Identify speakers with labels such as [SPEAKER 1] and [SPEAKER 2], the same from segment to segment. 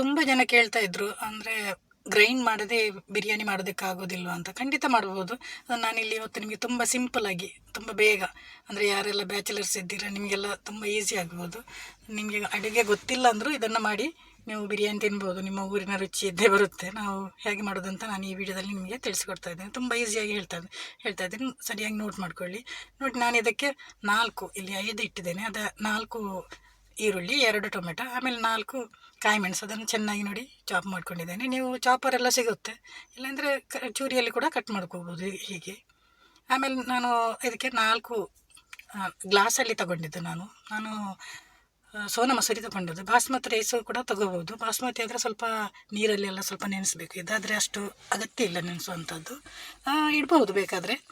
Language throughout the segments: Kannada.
[SPEAKER 1] ತುಂಬ ಜನ ಕೇಳ್ತಾ ಇದ್ರು, ಅಂದರೆ ಗ್ರೈಂಡ್ ಮಾಡದೆ ಬಿರಿಯಾನಿ ಮಾಡೋದಕ್ಕಾಗೋದಿಲ್ವ ಅಂತ. ಖಂಡಿತ ಮಾಡ್ಬೋದು. ನಾನಿಲ್ಲಿ ಇವತ್ತು ನಿಮಗೆ ತುಂಬ ಆಗಿ, ತುಂಬ ಬೇಗ, ಅಂದರೆ ಯಾರೆಲ್ಲ ಬ್ಯಾಚುಲರ್ಸ್ ಇದ್ದೀರಾ, ನಿಮಗೆಲ್ಲ ತುಂಬ ಈಸಿ ಆಗ್ಬೋದು. ನಿಮಗೆ ಅಡುಗೆ ಗೊತ್ತಿಲ್ಲ ಅಂದರೂ ಇದನ್ನು ಮಾಡಿ ನೀವು ಬಿರಿಯಾನಿ ತಿನ್ಬೋದು. ನಿಮ್ಮ ಊರಿನ ರುಚಿ ಇದ್ದೇ ಬರುತ್ತೆ. ನಾವು ಹೇಗೆ ಮಾಡೋದಂತ ನಾನು ಈ ವಿಡಿಯೋದಲ್ಲಿ ನಿಮಗೆ ತಿಳಿಸ್ಕೊಡ್ತಾ ಇದ್ದೇನೆ. ತುಂಬ ಈಸಿಯಾಗಿ ಹೇಳ್ತಾ ಹೇಳ್ತಾ ಇದ್ದೀನಿ. ಸರಿಯಾಗಿ ನೋಟ್ ಮಾಡ್ಕೊಳ್ಳಿ. ನೋಡಿ, ನಾನು ಇದಕ್ಕೆ ನಾಲ್ಕು, ಇಲ್ಲಿ ಐದು ಇಟ್ಟಿದ್ದೇನೆ. ಅದು ನಾಲ್ಕು ಈರುಳ್ಳಿ, ಎರಡು ಟೊಮೆಟೊ, ಆಮೇಲೆ ನಾಲ್ಕು ಕಾಯಿ ಮೆಣಸು. ಅದನ್ನು ಚೆನ್ನಾಗಿ ನೋಡಿ ಚಾಪ್ ಮಾಡ್ಕೊಂಡಿದ್ದೇನೆ. ನೀವು ಚಾಪರ್ ಎಲ್ಲ ಸಿಗುತ್ತೆ. ಇಲ್ಲಾಂದರೆ ಕ, ಚೂರಿಯಲ್ಲಿ ಕೂಡ ಕಟ್ ಮಾಡ್ಕೋಬೋದು ಹೀಗೆ. ಆಮೇಲೆ ನಾನು ಇದಕ್ಕೆ ನಾಲ್ಕು ಗ್ಲಾಸಲ್ಲಿ ತಗೊಂಡಿದ್ದು ನಾನು. ನಾನು ಸೋನ ಮಸೂರಿ ತಗೊಂಡಿದ್ದು. ಬಾಸ್ಮತಿ ರೈಸು ಕೂಡ ತಗೋಬೋದು. ಬಾಸ್ಮತಿ ಆದರೆ ಸ್ವಲ್ಪ ನೀರಲ್ಲಿ ಎಲ್ಲ ಸ್ವಲ್ಪ ನೆನೆಸಬೇಕು. ಇದಾದರೆ ಅಷ್ಟು ಅಗತ್ಯ ಇಲ್ಲ ನೆನೆಸುವಂಥದ್ದು. ಇಡ್ಬೋದು ಬೇಕಾದರೆ.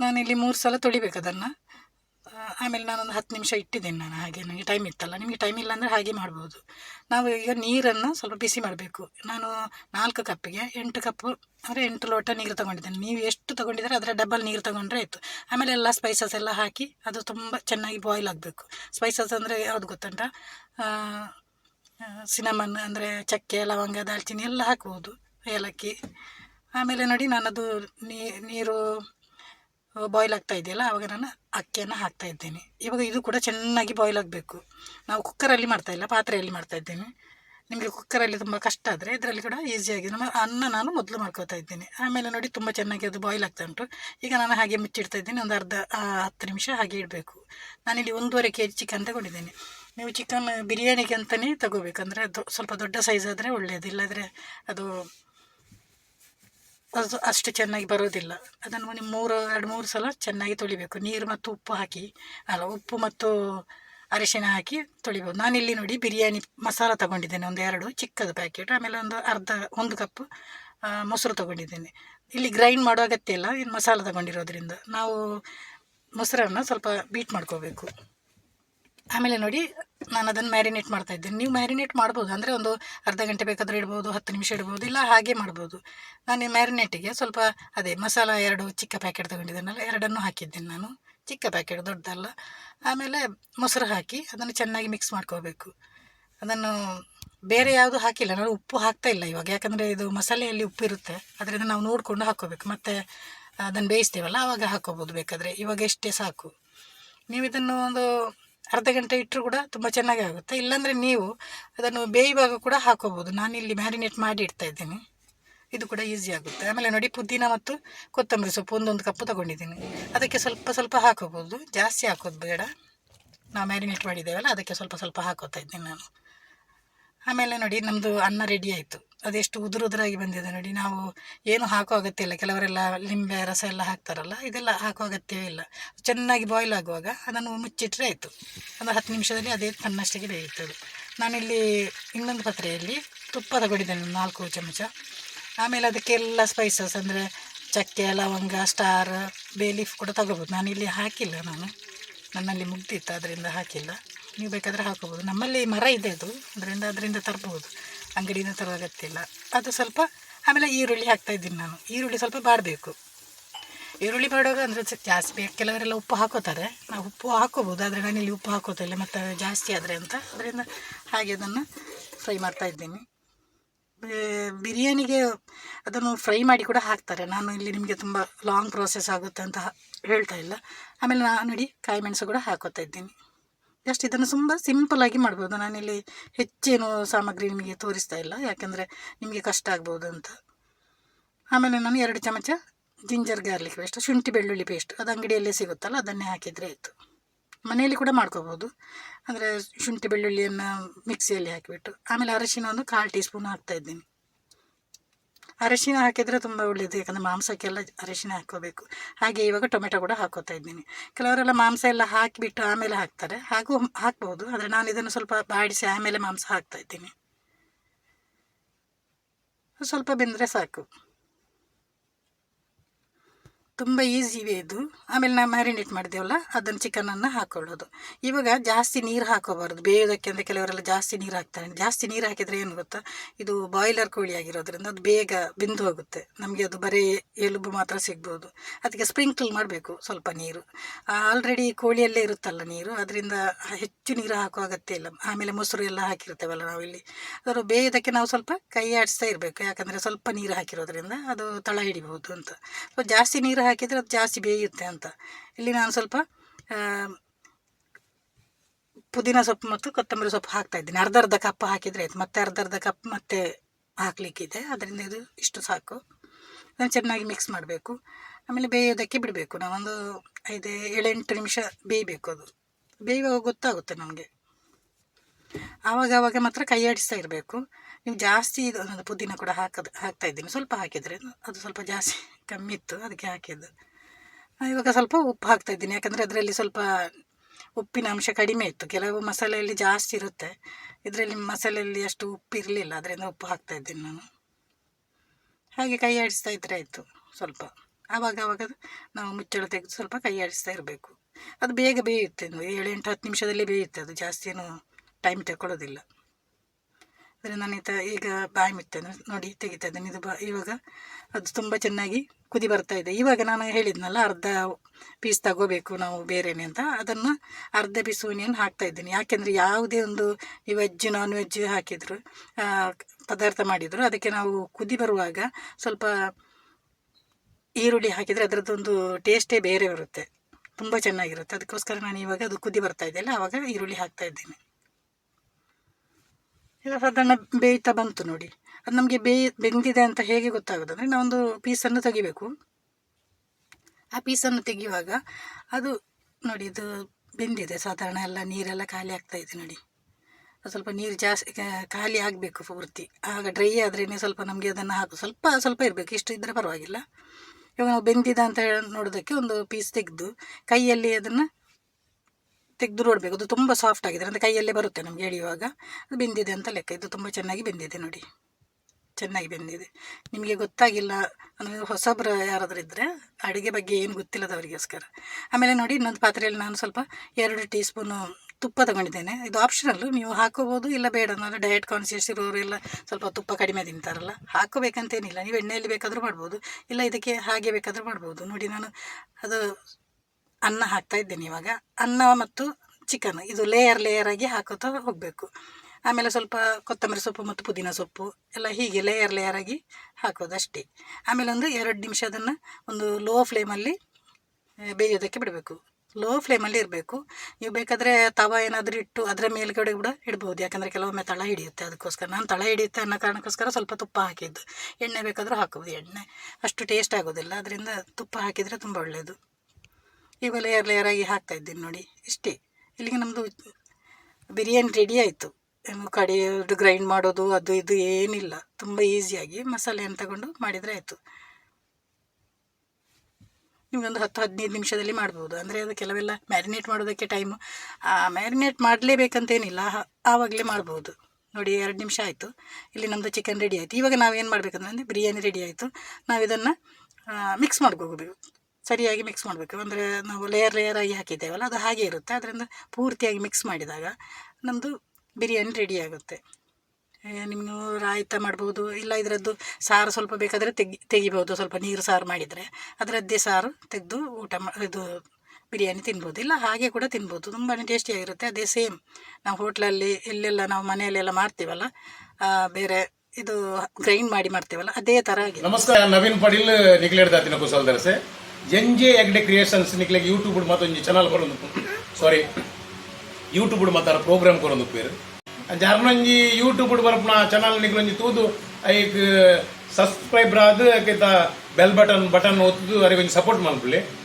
[SPEAKER 1] ನಾನಿಲ್ಲಿ ಮೂರು ಸಲ ತೊಳಿಬೇಕು ಅದನ್ನು. ಆಮೇಲೆ ನಾನೊಂದು ಹತ್ತು ನಿಮಿಷ ಇಟ್ಟಿದ್ದೇನೆ ನಾನು, ಹಾಗೆ ನನಗೆ ಟೈಮ್ ಇತ್ತಲ್ಲ. ನಿಮಗೆ ಟೈಮ್ ಇಲ್ಲ ಅಂದರೆ ಹಾಗೆ ಮಾಡ್ಬೋದು. ನಾವು ಈಗ ನೀರನ್ನು ಸ್ವಲ್ಪ ಬಿಸಿ ಮಾಡಬೇಕು. ನಾನು ನಾಲ್ಕು ಕಪ್ಪಿಗೆ ಎಂಟು ಕಪ್ಪು, ಅಂದರೆ ಎಂಟು ಲೋಟ ನೀರು ತೊಗೊಂಡಿದ್ದೇನೆ. ನೀವು ಎಷ್ಟು ತೊಗೊಂಡಿದ್ದಾರೆ ಅದರ ಡಬಲ್ ನೀರು ತೊಗೊಂಡ್ರೆ ಆಯಿತು. ಆಮೇಲೆ ಎಲ್ಲ ಸ್ಪೈಸಸ್ ಎಲ್ಲ ಹಾಕಿ ಅದು ತುಂಬ ಚೆನ್ನಾಗಿ ಬಾಯ್ಲ್ ಆಗಬೇಕು. ಸ್ಪೈಸಸ್ ಅಂದರೆ ಯಾವುದು ಗೊತ್ತುಂಟ? ಸಿನಮನ್ ಅಂದರೆ ಚಕ್ಕೆ, ಲವಂಗ, ದಾಲ್ಚಿನ್ನಿ ಎಲ್ಲ ಹಾಕ್ಬೋದು. ಏಲಕ್ಕಿ. ಆಮೇಲೆ ನೋಡಿ ನಾನದು ನೀರು ಬಾಯ್ಲ್ ಆಗ್ತಾ ಇದೆಯಲ್ಲ ಆವಾಗ ನಾನು ಅಕ್ಕಿಯನ್ನು ಹಾಕ್ತಾ ಇದ್ದೇನೆ. ಇವಾಗ ಇದು ಕೂಡ ಚೆನ್ನಾಗಿ ಬಾಯ್ಲ್ ಆಗಬೇಕು. ನಾವು ಕುಕ್ಕರಲ್ಲಿ ಮಾಡ್ತಾ ಇಲ್ಲ, ಪಾತ್ರೆಯಲ್ಲಿ ಮಾಡ್ತಾ ಇದ್ದೇನೆ. ನಿಮಗೆ ಕುಕ್ಕರಲ್ಲಿ ತುಂಬ ಕಷ್ಟ ಆದರೆ ಇದರಲ್ಲಿ ಕೂಡ ಈಸಿಯಾಗಿ ನಮ್ಮ ಅನ್ನ ನಾನು ಮೊದಲು ಮಾಡ್ಕೋತಾ ಇದ್ದೇನೆ. ಆಮೇಲೆ ನೋಡಿ ತುಂಬ ಚೆನ್ನಾಗಿ ಅದು ಬಾಯ್ಲ್ ಆಗ್ತಾ ಉಂಟು. ಈಗ ನಾನು ಹಾಗೆ ಮುಚ್ಚಿಡ್ತಾ ಇದ್ದೀನಿ, ಒಂದು ಅರ್ಧ ಹತ್ತು ನಿಮಿಷ ಹಾಗೆ ಇಡಬೇಕು. ನಾನಿಲ್ಲಿ ಒಂದೂವರೆ ಕೆ ಜಿ ಚಿಕನ್ ತಗೊಂಡಿದ್ದೇನೆ. ನೀವು ಚಿಕನ್ ಬಿರಿಯಾನಿಗೆ ಅಂತಲೇ ತಗೋಬೇಕು. ಅಂದರೆ ದೊ- ಸ್ವಲ್ಪ ದೊಡ್ಡ ಸೈಜ್ ಆದರೆ ಒಳ್ಳೆಯದು ಇಲ್ಲಾಂದರೆ ಅದು ಅದು ಅಷ್ಟು ಚೆನ್ನಾಗಿ ಬರೋದಿಲ್ಲ. ಅದನ್ನು ನೀವು ಮೂರು, ಎರಡು, ಮೂರು ಸಲ ಚೆನ್ನಾಗಿ ತೊಳಿಬೇಕು. ನೀರು ಮತ್ತು ಉಪ್ಪು ಹಾಕಿ. ಅಲ್ಲ, ಉಪ್ಪು ಮತ್ತು ಅರಿಶಿನ ಹಾಕಿ ತೊಳಿಬೋದು. ನಾನಿಲ್ಲಿ ನೋಡಿ ಬಿರಿಯಾನಿ ಮಸಾಲ ತಗೊಂಡಿದ್ದೇನೆ, ಒಂದು ಎರಡು ಚಿಕ್ಕದು ಪ್ಯಾಕೆಟ್ ಆಮೇಲೆ ಒಂದು ಅರ್ಧ, ಒಂದು ಕಪ್ ಮೊಸರು ತಗೊಂಡಿದ್ದೇನೆ. ಇಲ್ಲಿ ಗ್ರೈಂಡ್ ಮಾಡೋ ಅಗತ್ಯ ಇಲ್ಲ, ಇನ್ನು ಮಸಾಲ ತಗೊಂಡಿರೋದ್ರಿಂದ. ನಾವು ಮೊಸರನ್ನು ಸ್ವಲ್ಪ ಬೀಟ್ ಮಾಡ್ಕೋಬೇಕು. ಆಮೇಲೆ ನೋಡಿ, ನಾನು ಅದನ್ನು ಮ್ಯಾರಿನೇಟ್ ಮಾಡ್ತಾ ಇದ್ದೀನಿ. ನೀವು ಮ್ಯಾರಿನೇಟ್ ಮಾಡ್ಬೋದು. ಅಂದರೆ ಒಂದು ಅರ್ಧ ಗಂಟೆ ಬೇಕಾದರೂ ಇಡ್ಬೋದು, ಹತ್ತು ನಿಮಿಷ ಇಡ್ಬೋದು, ಇಲ್ಲ ಹಾಗೆ ಮಾಡ್ಬೋದು. ನಾನು ಮ್ಯಾರಿನೇಟಿಗೆ ಸ್ವಲ್ಪ ಅದೇ ಮಸಾಲ ಎರಡು ಚಿಕ್ಕ ಪ್ಯಾಕೆಟ್ ತೊಗೊಂಡಿದ್ದೇನಲ್ಲ, ಎರಡನ್ನು ಹಾಕಿದ್ದೀನಿ ನಾನು. ಚಿಕ್ಕ ಪ್ಯಾಕೆಟ್ ದೊಡ್ಡದಲ್ಲ. ಆಮೇಲೆ ಮೊಸರು ಹಾಕಿ ಅದನ್ನು ಚೆನ್ನಾಗಿ ಮಿಕ್ಸ್ ಮಾಡ್ಕೋಬೇಕು. ಅದನ್ನು ಬೇರೆ ಯಾವುದು ಹಾಕಿಲ್ಲ. ನಾನು ಉಪ್ಪು ಹಾಕ್ತಾ ಇಲ್ಲ ಇವಾಗ. ಯಾಕಂದರೆ ಇದು ಮಸಾಲೆಯಲ್ಲಿ ಉಪ್ಪು ಇರುತ್ತೆ. ಅದರಿಂದ ನಾವು ನೋಡಿಕೊಂಡು ಹಾಕ್ಕೋಬೇಕು ಮತ್ತು ಅದನ್ನು ಬೇಯಿಸ್ತೇವಲ್ಲ ಆವಾಗ ಹಾಕ್ಕೋಬೋದು ಬೇಕಾದರೆ. ಇವಾಗ ಎಷ್ಟೇ ಸಾಕು. ನೀವು ಇದನ್ನು ಒಂದು ಅರ್ಧ ಗಂಟೆ ಇಟ್ಟರು ಕೂಡ ತುಂಬ ಚೆನ್ನಾಗಿ ಆಗುತ್ತೆ. ಇಲ್ಲಾಂದರೆ ನೀವು ಅದನ್ನು ಬೇಯುವಾಗ ಕೂಡ ಹಾಕೋಬೋದು. ನಾನಿಲ್ಲಿ ಮ್ಯಾರಿನೇಟ್ ಮಾಡಿ ಇಡ್ತಾ ಇದ್ದೀನಿ. ಇದು ಕೂಡ ಈಸಿ ಆಗುತ್ತೆ. ಆಮೇಲೆ ನೋಡಿ ಪುದೀನ ಮತ್ತು ಕೊತ್ತಂಬರಿ ಸೊಪ್ಪು ಒಂದೊಂದು ಕಪ್ಪು ತಗೊಂಡಿದ್ದೀನಿ. ಅದಕ್ಕೆ ಸ್ವಲ್ಪ ಸ್ವಲ್ಪ ಹಾಕೋಬೋದು. ಜಾಸ್ತಿ ಹಾಕೋದು ಬೇಡ. ನಾವು ಮ್ಯಾರಿನೇಟ್ ಮಾಡಿದ್ದೇವಲ್ಲ, ಅದಕ್ಕೆ ಸ್ವಲ್ಪ ಸ್ವಲ್ಪ ಹಾಕೋತಾ ಇದ್ದೀನಿ ನಾನು. ಆಮೇಲೆ ನೋಡಿ ನಮ್ಮದು ಅನ್ನ ರೆಡಿ ಆಯಿತು. ಅದೆಷ್ಟು ಉದುರು ಉದುರಾಗಿ ಬಂದಿದೆ ನೋಡಿ. ನಾವು ಏನು ಹಾಕೋ ಅಗತ್ಯ ಇಲ್ಲ. ಕೆಲವರೆಲ್ಲ ಲಿಂಬೆ, ರಸ ಎಲ್ಲ ಹಾಕ್ತಾರಲ್ಲ, ಇದೆಲ್ಲ ಹಾಕೋ ಅಗತ್ಯವೇ ಇಲ್ಲ. ಚೆನ್ನಾಗಿ ಬಾಯ್ಲ್ ಆಗುವಾಗ ಅದನ್ನು ಮುಚ್ಚಿಟ್ರೆ ಆಯಿತು. ಒಂದು ಹತ್ತು ನಿಮಿಷದಲ್ಲಿ ಅದೇ ತನ್ನಷ್ಟಕ್ಕೆ ಬೇಯುತ್ತದೆ. ನಾನಿಲ್ಲಿ ಇನ್ನೊಂದು ಪಾತ್ರೆಯಲ್ಲಿ ತುಪ್ಪ ತಗೊಂಡಿದ್ದೇನೆ ನಾಲ್ಕು ಚಮಚ. ಆಮೇಲೆ ಅದಕ್ಕೆಲ್ಲ ಸ್ಪೈಸಸ್ ಅಂದರೆ ಚಕ್ಕೆ, ಲವಂಗ ಸ್ಟಾರ್ ಬೇ ಲೀಫ್ ಕೂಡ ತಗೋಬೋದು. ನಾನಿಲ್ಲಿ ಹಾಕಿಲ್ಲ ನಾನು. ನನ್ನಲ್ಲಿ ಮುಗ್ದಿತ್ತು, ಅದರಿಂದ ಹಾಕಿಲ್ಲ. ನೀವು ಬೇಕಾದರೆ ಹಾಕೋಬೋದು. ನಮ್ಮಲ್ಲಿ ಮರ ಇದೆ ಅದು. ಅದರಿಂದ ಅದರಿಂದ ತರ್ಬೋದು. ಅಂಗಡಿಯಿಂದ ತರೋ ಅಗತ್ಯ ಇಲ್ಲ. ಅದು ಸ್ವಲ್ಪ ಆಮೇಲೆ ಈರುಳ್ಳಿ ಹಾಕ್ತಾ ಇದ್ದೀನಿ ನಾನು. ಈರುಳ್ಳಿ ಸ್ವಲ್ಪ ಬಾಡಬೇಕು ಈರುಳ್ಳಿ ಬಾಡುವಾಗ ಅಂದರೆ ಜಾಸ್ತಿ ಕೆಲವರೆಲ್ಲ ಉಪ್ಪು ಹಾಕೋತಾರೆ. ನಾವು ಉಪ್ಪು ಹಾಕೋಬೋದು, ಆದರೆ ನಾನಿಲ್ಲಿ ಉಪ್ಪು ಹಾಕೋತಾ ಇಲ್ಲ. ಮತ್ತು ಜಾಸ್ತಿ ಆದರೆ ಅಂತ. ಅದರಿಂದ ಹಾಗೆ ಅದನ್ನು ಫ್ರೈ ಮಾಡ್ತಾ ಇದ್ದೀನಿ. ಬಿರಿಯಾನಿಗೆ ಅದನ್ನು ಫ್ರೈ ಮಾಡಿ ಕೂಡ ಹಾಕ್ತಾರೆ. ನಾನು ಇಲ್ಲಿ ನಿಮಗೆ ತುಂಬ ಲಾಂಗ್ ಪ್ರೋಸೆಸ್ ಆಗುತ್ತೆ ಅಂತ ಹೇಳ್ತಾ ಇಲ್ಲ. ಆಮೇಲೆ ನಾನು ನೋಡಿ ಕಾಯಿ ಮೆಣಸು ಕೂಡ ಹಾಕೋತಾ ಇದ್ದೀನಿ. ಜಸ್ಟ್ ಇದನ್ನು ತುಂಬ ಸಿಂಪಲಾಗಿ ಮಾಡ್ಬೋದು. ನಾನಿಲ್ಲಿ ಹೆಚ್ಚೇನು ಸಾಮಗ್ರಿ ನಿಮಗೆ ತೋರಿಸ್ತಾ ಇಲ್ಲ. ಯಾಕೆಂದರೆ ನಿಮಗೆ ಕಷ್ಟ ಆಗ್ಬೋದು ಅಂತ. ಆಮೇಲೆ ನಾನು ಎರಡು ಚಮಚ ಜಿಂಜರ್ ಗಾರ್ಲಿಕ್ ಪೇಸ್ಟ್ ಶುಂಠಿ ಬೆಳ್ಳುಳ್ಳಿ ಪೇಸ್ಟ್ ಅದು ಅಂಗಡಿಯಲ್ಲೇ ಸಿಗುತ್ತಲ್ಲ, ಅದನ್ನೇ ಹಾಕಿದರೆ ಆಯಿತು. ಮನೆಯಲ್ಲಿ ಕೂಡ ಮಾಡ್ಕೋಬೋದು. ಅಂದರೆ ಶುಂಠಿ ಬೆಳ್ಳುಳ್ಳಿಯನ್ನು ಮಿಕ್ಸಿಯಲ್ಲಿ ಹಾಕಿಬಿಟ್ಟು. ಆಮೇಲೆ ಅರಶಿನ ಒಂದು ಕಾಲು ಟೀ ಸ್ಪೂನ್ ಹಾಕ್ತಾ ಇದ್ದೀನಿ. ಅರಶಿನ ಹಾಕಿದರೆ ತುಂಬ ಒಳ್ಳೆಯದು ಯಾಕಂದರೆ ಮಾಂಸಕ್ಕೆಲ್ಲ ಅರಶಿನ ಹಾಕೋಬೇಕು ಹಾಗೆ ಇವಾಗ ಟೊಮೆಟೊ ಕೂಡ ಹಾಕೋತಾ ಇದ್ದೀನಿ. ಕೆಲವರೆಲ್ಲ ಮಾಂಸ ಎಲ್ಲ ಹಾಕಿಬಿಟ್ಟು ಆಮೇಲೆ ಹಾಕ್ತಾರೆ. ಹಾಗೂ ಹಾಕ್ಬೋದು, ಆದರೆ ನಾನು ಇದನ್ನು ಸ್ವಲ್ಪ ಬಾಡಿಸಿ ಆಮೇಲೆ ಮಾಂಸ ಹಾಕ್ತಾ ಇದ್ದೀನಿ. ಸ್ವಲ್ಪ ಬೆಂದರೆ ಸಾಕು. ತುಂಬ ಈಸಿವೇ ಇದು. ಆಮೇಲೆ ನಾವು ಮ್ಯಾರಿನೇಟ್ ಮಾಡಿದೆವಲ್ಲ ಅದನ್ನು ಚಿಕನನ್ನು ಹಾಕ್ಕೊಳ್ಳೋದು ಇವಾಗ ಜಾಸ್ತಿ ನೀರು ಹಾಕೋಬಾರ್ದು. ಬೇಯೋದಕ್ಕೆ ಅಂದರೆ ಕೆಲವರೆಲ್ಲ ಜಾಸ್ತಿ ನೀರು ಹಾಕ್ತಾರೆ. ಜಾಸ್ತಿ ನೀರು ಹಾಕಿದರೆ ಏನು ಗೊತ್ತಾ? ಇದು ಬಾಯ್ಲರ್ ಕೋಳಿ ಆಗಿರೋದ್ರಿಂದ ಅದು ಬೇಗ ಬಿಂದು ಹೋಗುತ್ತೆ. ನಮಗೆ ಅದು ಬರೀ ಎಲುಬು ಮಾತ್ರ ಸಿಗ್ಬೋದು. ಅದಕ್ಕೆ ಸ್ಪ್ರಿಂಕ್ಲ್ ಮಾಡಬೇಕು ಸ್ವಲ್ಪ ನೀರು. ಆಲ್ರೆಡಿ ಕೋಳಿಯಲ್ಲೇ ಇರುತ್ತಲ್ಲ ನೀರು. ಅದರಿಂದ ಹೆಚ್ಚು ನೀರು ಹಾಕೋ ಅಗತ್ಯ ಇಲ್ಲ. ಆಮೇಲೆ ಮೊಸರು ಎಲ್ಲ ಹಾಕಿರ್ತೇವಲ್ಲ ನಾವಿಲ್ಲಿ. ಅದರ ಬೇಯೋದಕ್ಕೆ ನಾವು ಸ್ವಲ್ಪ ಕೈ ಆಡಿಸ್ತಾ ಇರಬೇಕು. ಯಾಕಂದರೆ ಸ್ವಲ್ಪ ನೀರು ಹಾಕಿರೋದ್ರಿಂದ ಅದು ತಳ ಹಿಡಿಬಹುದು ಅಂತ. ಜಾಸ್ತಿ ನೀರು ಹಾಕಿದರೆ ಅದು ಜಾಸ್ತಿ ಬೇಯುತ್ತೆ ಅಂತ. ಇಲ್ಲಿ ನಾನು ಸ್ವಲ್ಪ ಪುದೀನ ಸೊಪ್ಪು ಮತ್ತು ಕೊತ್ತಂಬರಿ ಸೊಪ್ಪು ಹಾಕ್ತಾ ಇದ್ದೀನಿ. ಅರ್ಧ ಅರ್ಧ ಕಪ್ ಹಾಕಿದರೆ ಆಯ್ತು. ಮತ್ತೆ ಅರ್ಧ ಅರ್ಧ ಕಪ್ ಮತ್ತೆ ಹಾಕಲಿಕ್ಕಿದೆ. ಅದರಿಂದ ಇದು ಇಷ್ಟು ಸಾಕು. ಅದನ್ನು ಚೆನ್ನಾಗಿ ಮಿಕ್ಸ್ ಮಾಡಬೇಕು. ಆಮೇಲೆ ಬೇಯೋದಕ್ಕೆ ಬಿಡಬೇಕು. ನಾವೊಂದು ಐದು, ಏಳೆಂಟು ನಿಮಿಷ ಬೇಯಬೇಕು ಅದು. ಬೇಯುವಾಗ ಗೊತ್ತಾಗುತ್ತೆ ನಮಗೆ. ಆವಾಗ ಆವಾಗ ಮಾತ್ರ ಆಡಿಸ್ತಾ ಇರಬೇಕು. ನೀವು ಜಾಸ್ತಿ ಇದು ಪುದೀನ ಕೂಡ ಹಾಕೋದು, ಹಾಕ್ತಾ ಇದ್ದೀನಿ. ಸ್ವಲ್ಪ ಹಾಕಿದರೆ ಅದು ಸ್ವಲ್ಪ ಜಾಸ್ತಿ ಕಮ್ಮಿ ಇತ್ತು, ಅದಕ್ಕೆ ಹಾಕಿದ್ದು. ಇವಾಗ ಸ್ವಲ್ಪ ಉಪ್ಪು ಹಾಕ್ತಾ ಇದ್ದೀನಿ. ಯಾಕಂದರೆ ಅದರಲ್ಲಿ ಸ್ವಲ್ಪ ಉಪ್ಪಿನ ಅಂಶ ಕಡಿಮೆ ಇತ್ತು. ಕೆಲವು ಮಸಾಲೆಯಲ್ಲಿ ಜಾಸ್ತಿ ಇರುತ್ತೆ. ಇದರಲ್ಲಿ ಮಸಾಲೆಯಲ್ಲಿ ಅಷ್ಟು ಉಪ್ಪು ಇರಲಿಲ್ಲ. ಅದರಿಂದ ಉಪ್ಪು ಹಾಕ್ತಾ ಇದ್ದೀನಿ ನಾನು. ಹಾಗೆ ಕೈ ಆಡಿಸ್ತಾ ಇದ್ದರೆ ಆಯಿತು ಸ್ವಲ್ಪ. ಆವಾಗ ಆವಾಗ ನಾವು ಮುಚ್ಚಳ ತೆಗೆದು ಸ್ವಲ್ಪ ಕೈ ಆಡಿಸ್ತಾ ಇರಬೇಕು. ಅದು ಬೇಗ ಬೇಯುತ್ತೆ. ಏಳು ಎಂಟು ಹತ್ತು ನಿಮಿಷದಲ್ಲಿ ಬೇಯುತ್ತೆ. ಅದು ಜಾಸ್ತಿ ಏನು ಟೈಮ್ ತಗೊಳ್ಳೋದಿಲ್ಲ ಅಂದರೆ ನಾನು ಈತ ಈಗ ಬಾಯಿ ಮುಚ್ಚೇನೆ ನೋಡಿ ತೆಗಿತಾ ಇದ್ದೇನೆ. ಇದು ಬಾ, ಇವಾಗ ಅದು ತುಂಬ ಚೆನ್ನಾಗಿ ಕುದಿ ಬರ್ತಾ ಇದೆ. ಇವಾಗ ನಾನು ಹೇಳಿದ್ನಲ್ಲ, ಅರ್ಧ ಪೀಸ್ ತಗೋಬೇಕು ನಾವು ಬೇರೆನೆ ಅಂತ. ಅದನ್ನು ಅರ್ಧ ಪೀಸ್ ಓನಿಯನ್ ಹಾಕ್ತಾ ಇದ್ದೀನಿ. ಯಾಕೆಂದರೆ ಯಾವುದೇ ಒಂದು ಈ ವೆಜ್ ನಾನ್ ವೆಜ್ ಹಾಕಿದ್ರು ಪದಾರ್ಥ ಮಾಡಿದರು, ಅದಕ್ಕೆ ನಾವು ಕುದಿ ಬರುವಾಗ ಸ್ವಲ್ಪ ಈರುಳ್ಳಿ ಹಾಕಿದರೆ ಅದರದ್ದೊಂದು ಟೇಸ್ಟೇ ಬೇರೆ ಬರುತ್ತೆ. ತುಂಬ ಚೆನ್ನಾಗಿರುತ್ತೆ. ಅದಕ್ಕೋಸ್ಕರ ನಾನು ಇವಾಗ ಅದು ಕುದಿ ಬರ್ತಾ ಇದೆಯಲ್ಲ ಆವಾಗ ಈರುಳ್ಳಿ ಹಾಕ್ತಾ ಇದ್ದೀನಿ. ಈಗ ಸಾಧಾರಣ ಬೇಯ್ತಾ ಬಂತು ನೋಡಿ. ಅದು ನಮಗೆ ಬೇಯ್, ಬೆಂದಿದೆ ಅಂತ ಹೇಗೆ ಗೊತ್ತಾಗುತ್ತೆ ಅಂದರೆ ನಾವೊಂದು ಪೀಸನ್ನು ತೆಗಿಬೇಕು. ಆ ಪೀಸನ್ನು ತೆಗೆಯುವಾಗ ಅದು ನೋಡಿ, ಇದು ಬೆಂದಿದೆ. ಸಾಧಾರಣ ಎಲ್ಲ ನೀರೆಲ್ಲ ಖಾಲಿ ಆಗ್ತಾ ಇದೆ ನೋಡಿ. ಸ್ವಲ್ಪ ನೀರು ಜಾಸ್ತಿ ಖಾಲಿ ಆಗಬೇಕು ಪೂರ್ತಿ. ಆಗ ಡ್ರೈ ಆದ್ರೇ ಸ್ವಲ್ಪ ನಮಗೆ ಅದನ್ನು ಹಾಕು, ಸ್ವಲ್ಪ ಸ್ವಲ್ಪ ಇರಬೇಕು. ಇಷ್ಟು ಇದ್ದರೆ ಪರವಾಗಿಲ್ಲ. ಇವಾಗ ನಾವು ಬೆಂದಿದೆ ಅಂತ ಹೇಳಿ, ನೋಡೋದಕ್ಕೆ ಒಂದು ಪೀಸ್ ತೆಗೆದು ಕೈಯಲ್ಲಿ ಅದನ್ನು ತೆಗೆದು ನೋಡಬೇಕು. ಅದು ತುಂಬ ಸಾಫ್ಟ್ ಆಗಿದೆ ಅಂದರೆ ಕೈಯಲ್ಲೇ ಬರುತ್ತೆ ನಮಗೆ ಎಳೆಯುವಾಗ. ಅದು ಬೆಂದಿದೆ ಅಂತ ಲೆಕ್ಕ. ಇದು ತುಂಬ ಚೆನ್ನಾಗಿ ಬೆಂದಿದೆ ನೋಡಿ. ಚೆನ್ನಾಗಿ ಬೆಂದಿದೆ. ನಿಮಗೆ ಗೊತ್ತಾಗಿಲ್ಲ ಅಂದರೆ ಹೊಸಬ್ರು ಯಾರಾದರೂ ಇದ್ದರೆ ಅಡುಗೆ ಬಗ್ಗೆ ಏನು ಗೊತ್ತಿಲ್ಲದವರಿಗೋಸ್ಕರ ಆಮೇಲೆ ನೋಡಿ ಇನ್ನೊಂದು ಪಾತ್ರೆಯಲ್ಲಿ ನಾನು ಸ್ವಲ್ಪ ಎರಡು ಟೀ ಸ್ಪೂನು ತುಪ್ಪ ತಗೊಂಡಿದ್ದೇನೆ. ಇದು ಆಪ್ಷನಲ್ಲು ನೀವು ಹಾಕೋಬೋದು, ಇಲ್ಲ ಬೇಡ ನಾನು ಡಯಟ್ ಕಾನ್ಸಿಯಸ್ ಇರೋರೆಲ್ಲ ಸ್ವಲ್ಪ ತುಪ್ಪ ಕಡಿಮೆ ತಿಂತಾರಲ್ಲ, ಹಾಕೋಬೇಕಂತೇನಿಲ್ಲ. ನೀವು ಎಣ್ಣೆಯಲ್ಲಿ ಬೇಕಾದರೂ ಮಾಡ್ಬೋದು, ಇಲ್ಲ ಇದಕ್ಕೆ ಹಾಗೆ ಬೇಕಾದರೂ ಮಾಡ್ಬೋದು. ನೋಡಿ ನಾನು ಅದು ಅನ್ನ ಹಾಕ್ತಾ ಇದ್ದೇನೆ ಇವಾಗ. ಅನ್ನ ಮತ್ತು ಚಿಕನ್ ಇದು ಲೇಯರ್ ಲೇಯರ್ ಆಗಿ ಹಾಕೋತಾ ಹೋಗಬೇಕು. ಆಮೇಲೆ ಸ್ವಲ್ಪ ಕೊತ್ತಂಬರಿ ಸೊಪ್ಪು ಮತ್ತು ಪುದೀನ ಸೊಪ್ಪು ಎಲ್ಲ ಹೀಗೆ ಲೇಯರ್ ಲೇಯರ್ ಆಗಿ ಹಾಕೋದು ಅಷ್ಟೇ ಆಮೇಲೆ ಒಂದು ಎರಡು ನಿಮಿಷ ಅದನ್ನು ಒಂದು ಲೋ ಫ್ಲೇಮಲ್ಲಿ ಬೇಯೋದಕ್ಕೆ ಬಿಡಬೇಕು. ಲೋ ಫ್ಲೇಮಲ್ಲಿ ಇರಬೇಕು. ನೀವು ಬೇಕಾದರೆ ತವ ಏನಾದರೂ ಇಟ್ಟು ಅದರ ಮೇಲ್ಗಡೆ ಕೂಡ ಇಡ್ಬೋದು. ಯಾಕಂದರೆ ಕೆಲವೊಮ್ಮೆ ತಳ ಹಿಡಿಯುತ್ತೆ ಅದಕ್ಕೋಸ್ಕರ. ನಾನು ತಳ ಹಿಡಿಯುತ್ತೆ ಅನ್ನೋ ಕಾರಣಕ್ಕೋಸ್ಕರ ಸ್ವಲ್ಪ ತುಪ್ಪ ಹಾಕಿದ್ದು. ಎಣ್ಣೆ ಬೇಕಾದರೂ ಹಾಕೋದು ಎಣ್ಣೆ ಅಷ್ಟು ಟೇಸ್ಟ್ ಆಗೋದಿಲ್ಲ ಅದರಿಂದ ತುಪ್ಪ ಹಾಕಿದರೆ ತುಂಬ ಒಳ್ಳೆಯದು ಈಗ ಲೇಯರ್ ಲೇಯರ್ ಆಗಿ ಹಾಕ್ತಾ ಇದ್ದೀನಿ ನೋಡಿ, ಇಷ್ಟೇ. ಇಲ್ಲಿಗೆ ನಮ್ಮದು ಬಿರಿಯಾನಿ ರೆಡಿ ಆಯಿತು. ಕಡಿಯೋದು ಗ್ರೈಂಡ್ ಮಾಡೋದು, ಅದು ಇದು ಏನಿಲ್ಲ. ತುಂಬ ಈಸಿಯಾಗಿ ಮಸಾಲೆಯನ್ನು ತಗೊಂಡು ಮಾಡಿದರೆ ಆಯಿತು. ನಿಮಗೊಂದು ಹತ್ತು, ಹದಿನೈದು ನಿಮಿಷದಲ್ಲಿ ಮಾಡ್ಬೋದು. ಅಂದರೆ ಅದು ಕೆಲವೆಲ್ಲ ಮ್ಯಾರಿನೇಟ್ ಮಾಡೋದಕ್ಕೆ ಟೈಮು ಮ್ಯಾರಿನೇಟ್ ಮಾಡಲೇಬೇಕಂತೇನಿಲ್ಲ ಆವಾಗಲೇ ಮಾಡ್ಬೋದು. ನೋಡಿ, ಎರಡು ನಿಮಿಷ ಆಯಿತು. ಇಲ್ಲಿ ನಮ್ಮದು ಚಿಕನ್ ರೆಡಿ ಆಯಿತು. ಇವಾಗ ನಾವೇನು ಮಾಡಬೇಕಂದ್ರೆ, ಬಿರಿಯಾನಿ ರೆಡಿ ಆಯಿತು. ನಾವು ಇದನ್ನು ಮಿಕ್ಸ್ ಮಾಡ್ಕೋಬೇಕು. ಸರಿಯಾಗಿ ಮಿಕ್ಸ್ ಮಾಡಬೇಕು. ಅಂದರೆ ನಾವು ಲೇಯರ್ ಲೇಯರ್ ಆಗಿ ಹಾಕಿದ್ದೇವಲ್ಲ, ಅದು ಹಾಗೆ ಇರುತ್ತೆ. ಅದರಿಂದ ಪೂರ್ತಿಯಾಗಿ ಮಿಕ್ಸ್ ಮಾಡಿದಾಗ ನಮ್ಮದು ಬಿರಿಯಾನಿ ರೆಡಿ ಆಗುತ್ತೆ. ನಿಮ್ಮ ರಾಯ್ತ ಮಾಡ್ಬೋದು. ಇಲ್ಲ ಇದರದ್ದು ಸಾರು ಸ್ವಲ್ಪ ಬೇಕಾದರೆ ತೆಗಿ, ತೆಗಿಬೋದು. ಸ್ವಲ್ಪ ನೀರು ಸಾರು ಮಾಡಿದರೆ ಅದರದ್ದೇ ಸಾರು ತೆಗೆದು ಊಟ ಮಾ, ಇದು ಬಿರಿಯಾನಿ ತಿನ್ಬೋದು. ಇಲ್ಲ ಹಾಗೆ ಕೂಡ ತಿನ್ಬೋದು. ತುಂಬಾ ಟೇಸ್ಟಿಯಾಗಿರುತ್ತೆ ಅದೇ ಸೇಮ್ ನಾವು ಹೋಟ್ಲಲ್ಲಿ ಎಲ್ಲೆಲ್ಲ ನಾವು ಮನೆಯಲ್ಲೆಲ್ಲ ಮಾಡ್ತೀವಲ್ಲ ಬೇರೆ ಇದು ಗ್ರೈಂಡ್ ಮಾಡಿ ಮಾಡ್ತೀವಲ್ಲ, ಅದೇ ಥರ
[SPEAKER 2] ನಮಸ್ಕಾರ. ನವೀನ್ ಪಡೀಲ್ ನಿಕ್ಲೇಡ್ ದಾತಿನ ಕುಸಲ್ ದರಸೆ ಎಂಜೆ ಎಗ್ಡೆ ಕ್ರಿಯೇಷನ್ಸ್ ನಿಕ್ಲೆಗ್ ಯೂಟ್ಯೂಬ್ ಮಾತ ಒಂಜಿ ಚಾನಲ್ ಕೊರೊಂದು ಸಾರಿ ಯೂಟ್ಯೂಬ್ ಮಾತಾರ ಪ್ರೋಗ್ರಾಮ್ ಕೊರೊಂದು ಪೇರು. ಜರ್ನೊಂಜಿ ಯೂಟ್ಯೂಬ್ ಬರಪ್ನ ಚಾನಲ್ ನಿಕ್ಲೊಂಜಿ ತೂದು, ಐಕ್ ಸಬ್ಸ್ಕ್ರೈಬರ್ ಆದ್ ಬೆಲ್ ಬಟನ್ ಬಟನ್ ಒತ್ತು ಅವರಿಗೆ ಒಂಜಿ ಸಪೋರ್ಟ್ ಮಲ್ಪುಲೆ